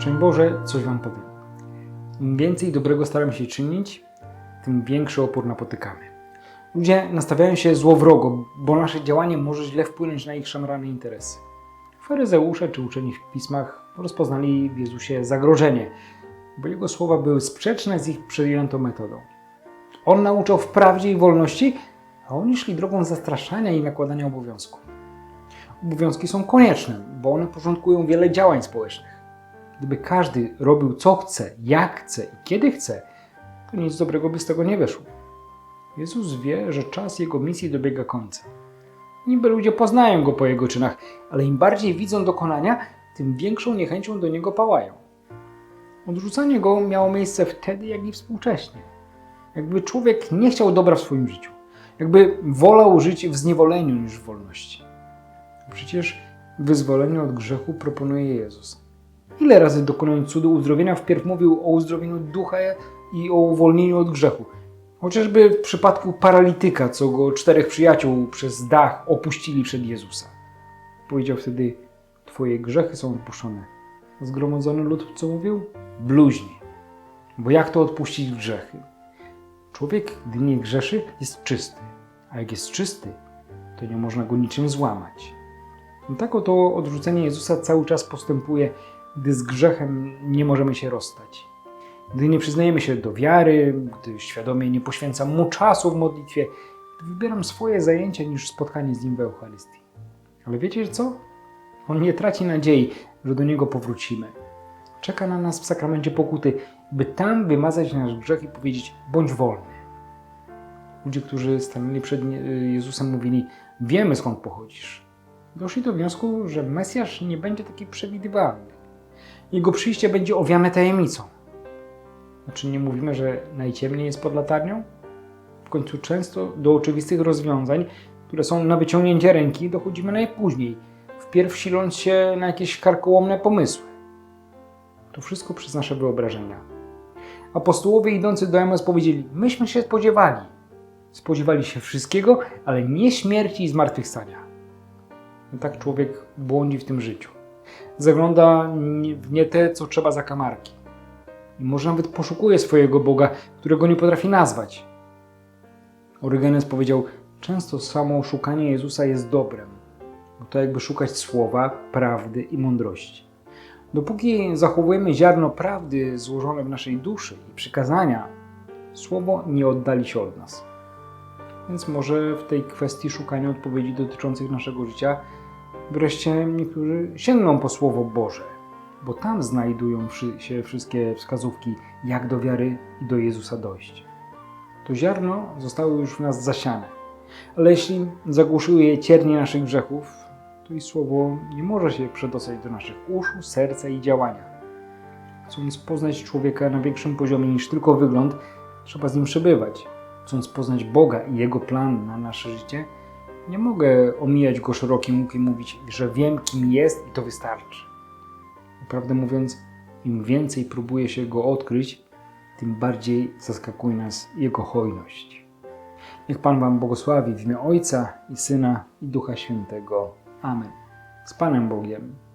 Szczęść Boże, coś Wam powiem. Im więcej dobrego staram się czynić, tym większy opór napotykamy. Ludzie nastawiają się złowrogo, bo nasze działanie może źle wpłynąć na ich szamrane interesy. Faryzeusze czy uczeni w pismach rozpoznali w Jezusie zagrożenie, bo jego słowa były sprzeczne z ich przyjętą metodą. On nauczał w prawdzie i wolności, a oni szli drogą zastraszania i nakładania obowiązków. Obowiązki są konieczne, bo one porządkują wiele działań społecznych. Gdyby każdy robił co chce, jak chce i kiedy chce, to nic dobrego by z tego nie wyszło. Jezus wie, że czas jego misji dobiega końca. Niby ludzie poznają go po jego czynach, ale im bardziej widzą dokonania, tym większą niechęcią do niego pałają. Odrzucanie go miało miejsce wtedy, jak i współcześnie. Jakby człowiek nie chciał dobra w swoim życiu. Jakby wolał żyć w zniewoleniu niż w wolności. Przecież wyzwolenie od grzechu proponuje Jezus. Ile razy dokonując cudu uzdrowienia wpierw mówił o uzdrowieniu ducha i o uwolnieniu od grzechu. Chociażby w przypadku paralityka, co go czterech przyjaciół przez dach opuścili przed Jezusa. Powiedział wtedy, twoje grzechy są odpuszczone. Zgromadzony lud co mówił? Bluźni. Bo jak to odpuścić grzechy? Człowiek, gdy nie grzeszy, jest czysty. A jak jest czysty, to nie można go niczym złamać. No tak oto odrzucenie Jezusa cały czas postępuje, gdy z grzechem nie możemy się rozstać. Gdy nie przyznajemy się do wiary, gdy świadomie nie poświęcam mu czasu w modlitwie, gdy wybieram swoje zajęcia niż spotkanie z nim w Eucharystii. Ale wiecie co? On nie traci nadziei, że do niego powrócimy. Czeka na nas w sakramencie pokuty, by tam wymazać nasz grzech i powiedzieć: bądź wolny. Ludzie, którzy stanęli przed Jezusem, mówili: Wiemy skąd pochodzisz. Doszli do wniosku, że Mesjasz nie będzie taki przewidywalny. Jego przyjście będzie owiane tajemnicą. Znaczy, nie mówimy, że najciemniej jest pod latarnią? W końcu często do oczywistych rozwiązań, które są na wyciągnięcie ręki, dochodzimy najpóźniej, wpierw siląc się na jakieś karkołomne pomysły. To wszystko przez nasze wyobrażenia. Apostołowie idący do Emos powiedzieli: Myśmy się spodziewali. Spodziewali się wszystkiego, ale nie śmierci i zmartwychwstania. No tak człowiek błądzi w tym życiu. Zagląda w nie te, co trzeba za kamarki. I może nawet poszukuje swojego Boga, którego nie potrafi nazwać. Orygenes powiedział: Często samo szukanie Jezusa jest dobrem, bo to jakby szukać słowa, prawdy i mądrości. Dopóki zachowujemy ziarno prawdy złożone w naszej duszy i przykazania, słowo nie oddali się od nas. Więc może w tej kwestii szukania odpowiedzi dotyczących naszego życia wreszcie niektórzy sięgną po Słowo Boże, bo tam znajdują się wszystkie wskazówki, jak do wiary i do Jezusa dojść. To ziarno zostało już w nas zasiane, ale jeśli zagłuszyły je ciernie naszych grzechów, to i Słowo nie może się przedostać do naszych uszu, serca i działania. Chcąc poznać człowieka na większym poziomie niż tylko wygląd, trzeba z nim przebywać. Chcąc poznać Boga i Jego plan na nasze życie, nie mogę omijać go szerokim łukiem i mówić, że wiem, kim jest i to wystarczy. Naprawdę mówiąc, im więcej próbuje się go odkryć, tym bardziej zaskakuje nas jego hojność. Niech Pan Wam błogosławi w imię Ojca i Syna i Ducha Świętego. Amen. Z Panem Bogiem.